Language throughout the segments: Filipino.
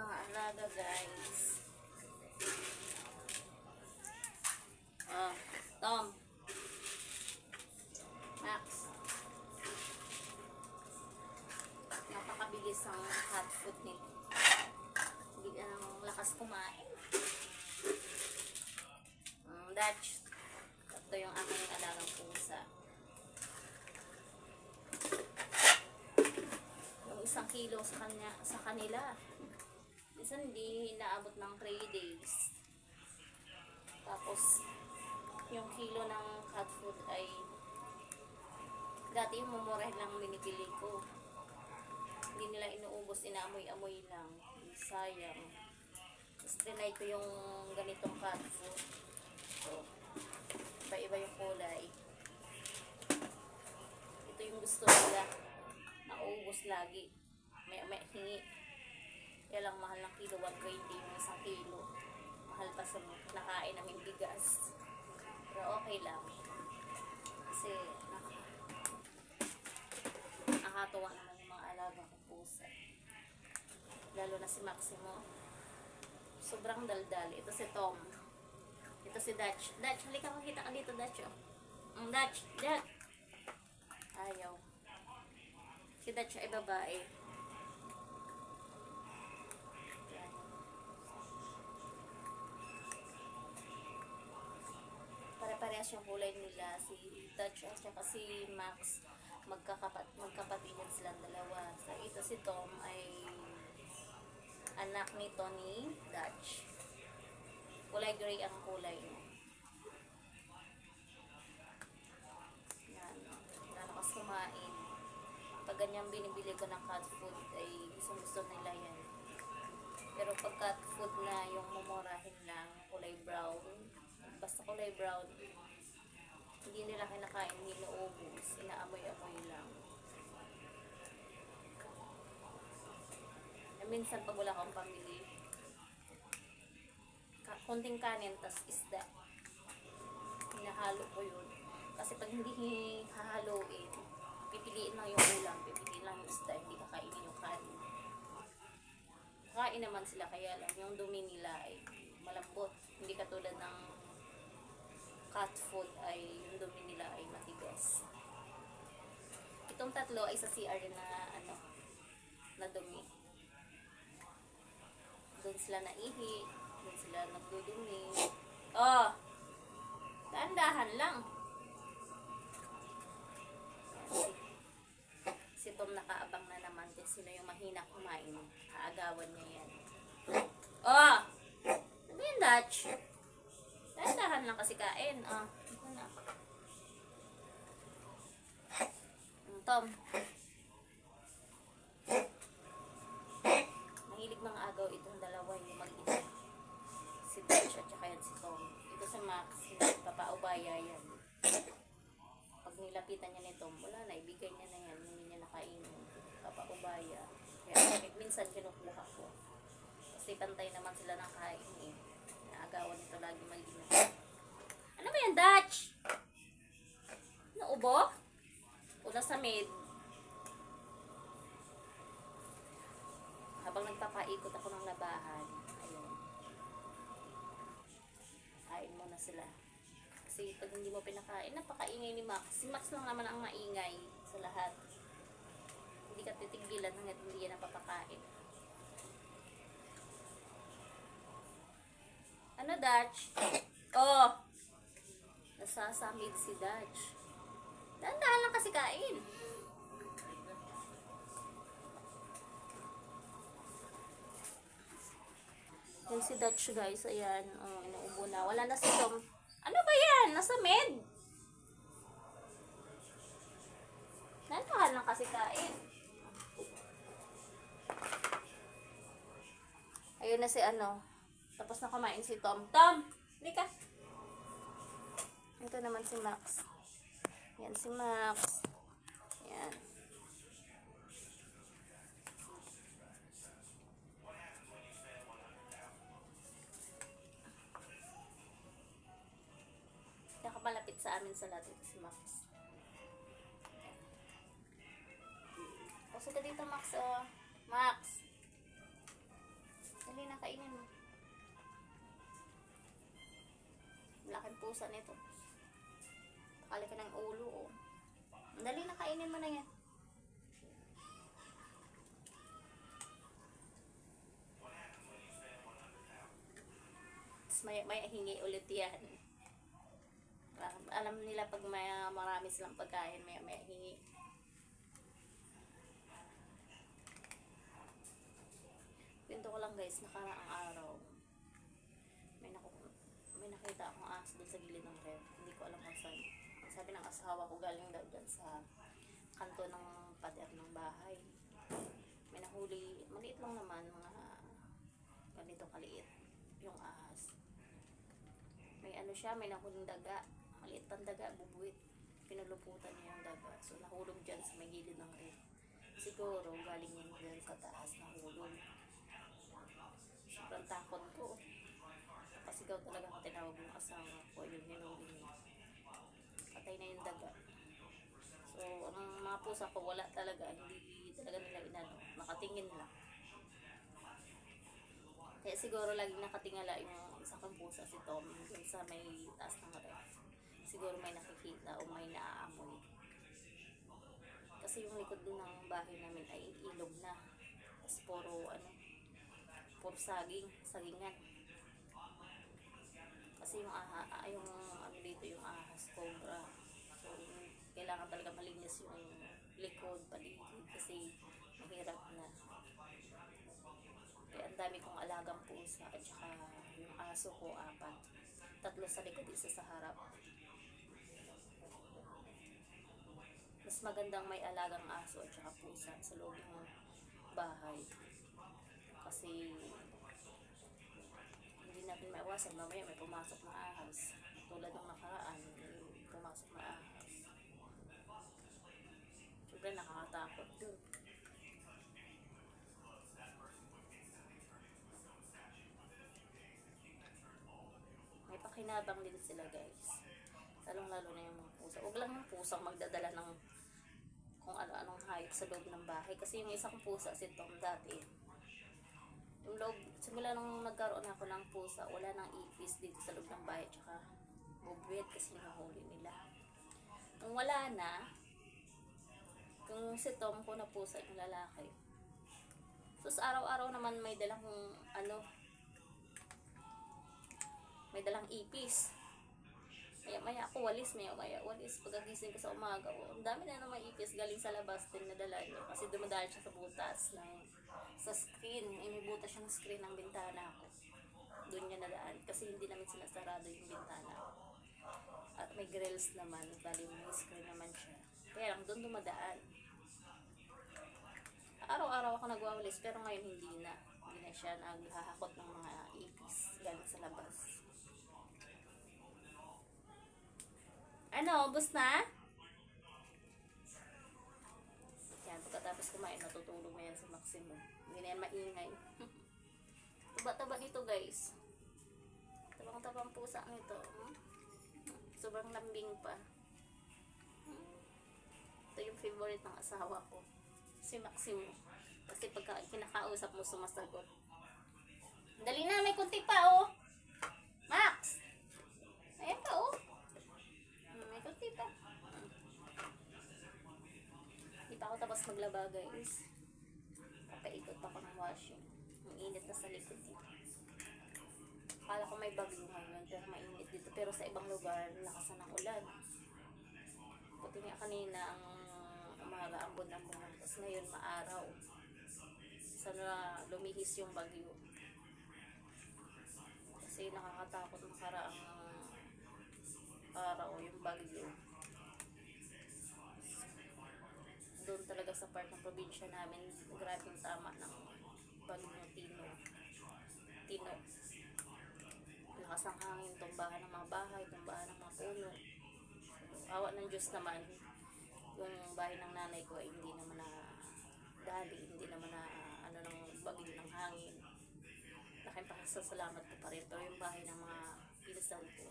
mga alaga guys. Oh, Tom. Max. Napakabilis ang hot food nito. Ka ng lakas kumain. Mm, Dutch. Ito yung aking alagang pusa. Yung isang kilo sa kanya sa kanila. Minsan hindi inaabot ng 3 days. Tapos yung kilo ng cat food ay dati yung mumurahin lang binibili ko. Hindi nila inuubos, inaamoy-amoy lang. Sayang. Tapos trinay ko yung ganitong cat food. So, iba-iba yung kulay. Ito yung gusto nila. Nauubos lagi. May, may hingi. Kaya lang mahal ng kilo, 120 yung isang kilo. Mahal pa sa nakain namin bigas. Pero okay lang. Kasi naka, nakakatuwa naman yung mga alaga kong pusa. Lalo na si Maximo. Sobrang daldal. Ito si Tom. Ito si Dutch. Dutch, halika makita ka dito, Dutch. Oh. Mm, Dutch, Dutch. Ayaw. Si Dutch ay babae. Pare-parehas yung kulay nila. Si Dutch at saka si Max. Magkakapat, magkapatid yan silang dalawa. So, ito si Tom ay anak ni Tony Dutch. Kulay gray ang kulay niya. Yan. Nalakas kumain. Pag ganyan binibili ko ng cat food ay gusto gusto nila yan. Pero pag cat food na yung mumurahin lang, kulay brown, basta kulay brown, hindi nila kinakain, hindi naubos, inaamoy-amoy lang. Eh, minsan pag wala kang pamili, ka- konting kanin, tas isda. Hinahalo ko yun. Kasi pag hindi hahaluin, pipiliin lang yung ulam, pipiliin lang yung isda, hindi kakainin yung kanin. Kain naman sila, kaya lang yung dumi nila ay malambot. Tatlo ay sa CR na ano, na dumi. Doon sila naihi, doon sila nagdudumi. Oh! Dahan-dahan lang. Si, Tom nakaabang na naman kung sino yung mahina kumain. Aagawan niya yan. Oh! Ano Dutch? Dahan-dahan lang kasi kain. Oh, ito na. Mm, Tom. Mahilig mga agaw itong dalawa yung mag-ina. Si Dutch at saka yan si Tom. Ito si Max, papaubaya yan. Pag nilapitan niya ni Tom, wala na, ibigay niya na yan. Hindi niya nakainin. Papaubaya. Kaya minsan kinukuha ko. Kasi pantay naman sila ng kain eh. Naagawan nito lagi mag-ina. Ano ba yan, Dutch? Naubo? Maid. Habang nagpapaikot ako ng labahan, ayun. Kain muna sila. Kasi pag hindi mo pinakain, napakaingay ni Max. Si Max lang naman ang maingay sa lahat. Hindi ka titigilan hanggat hindi yan napapakain. Ano, Dutch? Oh! Nasasamid si Dutch. Dahan-dahan lang kasi kain. Yan si Dutch guys, ayan. Oh, inuubo na. Wala na si Tom. Ano ba yan? Nasa med. Dahan-dahan lang kasi kain. Ayun na si ano. Tapos na kumain si Tom. Tom! Lika! Ito naman si Max. Yan si Max. Yan. Nakapalapit sa amin sa lahat ito si Max. Pasok ka dito, Max. Oh. Max. kainin mo. Laking pusa nito. Pakali ka ng ulo, oh. Dali na, kainin mo na yan. Tapos may, may hingi ulit yan. Alam nila pag may marami silang pagkain, may, may hingi. Pinto ko lang guys, nakaraang araw. May, naku, may nakita akong aso doon sa gilid ng ref. Hindi ko alam kung saan. Sabi ng asawa ko galing daw dyan sa kanto ng pader ng bahay. May nahuli, maliit lang naman, mga ganito kaliit yung ahas. May ano siya, may nahuling daga. Maliit pang daga, bubuit. Pinuluputan niya yung daga. So nahulog dyan sa may gilid ng ref. Siguro galing yun dyan sa taas nahulog. Sobrang takot ko. Pasigaw talaga ako tinawag ng asawa ko yung hinuli niya. Patay na yung daga. So, ang mga pusa ko wala talaga. Hindi talaga nila inano. Nakatingin lang. Kaya siguro laging nakatingala yung isa kong pusa si Tom dun sa may taas ng ref. Siguro may nakikita o may naaamoy. Kasi yung likod din ng bahay namin ay ilog na. Tapos puro ano, puro saging, sagingan. Kasi yung aha, ah, yung ano dito yung ahas cobra. So kailangan talaga malinis yung likod, paligid kasi mahirap na. Kaya ang dami kong alagang pusa at saka yung aso ko apat. Tatlo sa likod, isa sa harap. Mas magandang may alagang aso at saka pusa sa loob ng bahay. Kasi natin maiwasan. Mamaya may pumasok na ahas. Tulad ng nakaraan, pumasok na ahas. Siyempre nakakatakot yun. May pakinabang din sila guys. Lalong lalo na yung mga pusa. Huwag lang yung pusang magdadala ng kung ano-anong hayop sa loob ng bahay. Kasi yung isang pusa, si Tom dati, simula nung nagkaroon ako ng pusa, wala nang ipis dito sa loob ng bahay, tsaka bubwet kasi nahuli nila. Nung wala na, yung si Tom ko na pusa, yung lalaki. So, sa araw-araw naman may dalang ano, may dalang ipis. Maya maya ako walis, maya maya walis. Pagkagising ko sa umaga, oh, ang dami na naman ipis galing sa labas din nadala niya. Kasi dumadaan siya sa butas ng, sa screen. May butas siya ng screen ng bintana ko. Doon niya nadaan. Kasi hindi namin sinasarado yung bintana. At may grills naman, bali may screen naman siya. Kaya lang doon dumadaan. Araw-araw ako nagwawalis, pero ngayon hindi na. Hindi na siya naghahakot ng mga ipis galing sa labas. Ano, ubos na? Yan, pagkatapos kumain, natutulog na yan sa maximum. Hindi na yan maingay. Taba-taba nito, guys. Tabang-tabang pusa nito. Sobrang lambing pa. Hmm. Ito yung favorite ng asawa ko. Si Maximo. Kasi pagka kinakausap mo, sumasagot. Dali na, may kunti pa, oh. Max! Ayan pa, oh. Hmm, May kunti pa. Hindi pa ako tapos maglaba, guys. Papaikot pa ako ng washing. Ang init na sa likod dito. Akala ko may bagyo ngayon, pero mainit dito. Pero sa ibang lugar, lakasan ng ulan. Puti nga kanina ang umaga, ambon-ambon. Tapos ngayon, maaraw. Sana lumihis yung bagyo. Kasi nakakatakot makaraang araw yung bagyo. Doon talaga sa part ng probinsya namin, grabing tama ng bagyo Tino. Tino. Lakas ng hangin, tumbahan ng mga bahay, tumbahan ng mga puno. Awa ng Diyos naman, yung bahay ng nanay ko hindi naman na dali, hindi naman na ano ng bagyo ng hangin. Laking pasasalamat ko pa rin. Pero yung bahay ng mga pinsan ko,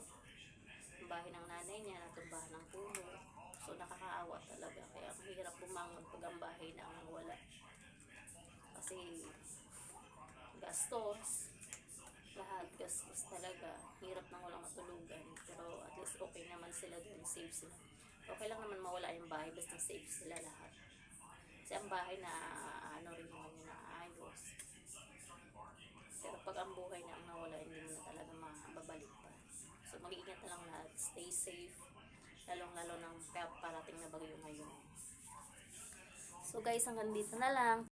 yung bahay ng nanay niya, natumbahan ng puno. So nakakaawa talaga. Kaya mahirap bumangon pag ang bahay na ang wala. Kasi gastos, lahat gastos talaga. Hirap nang walang matulugan. Pero at least okay naman sila doon, safe sila. Okay lang naman mawala yung bahay basta safe sila lahat. Kasi ang bahay na ano rin naman yun na ayos. Pero pag ang buhay na ang nawala, hindi mo na talaga mababalik pa. So mag-iingat na lang lahat. Stay safe. Lalong-lalo ng parating na bagyo ngayon. So guys, hanggang dito na lang.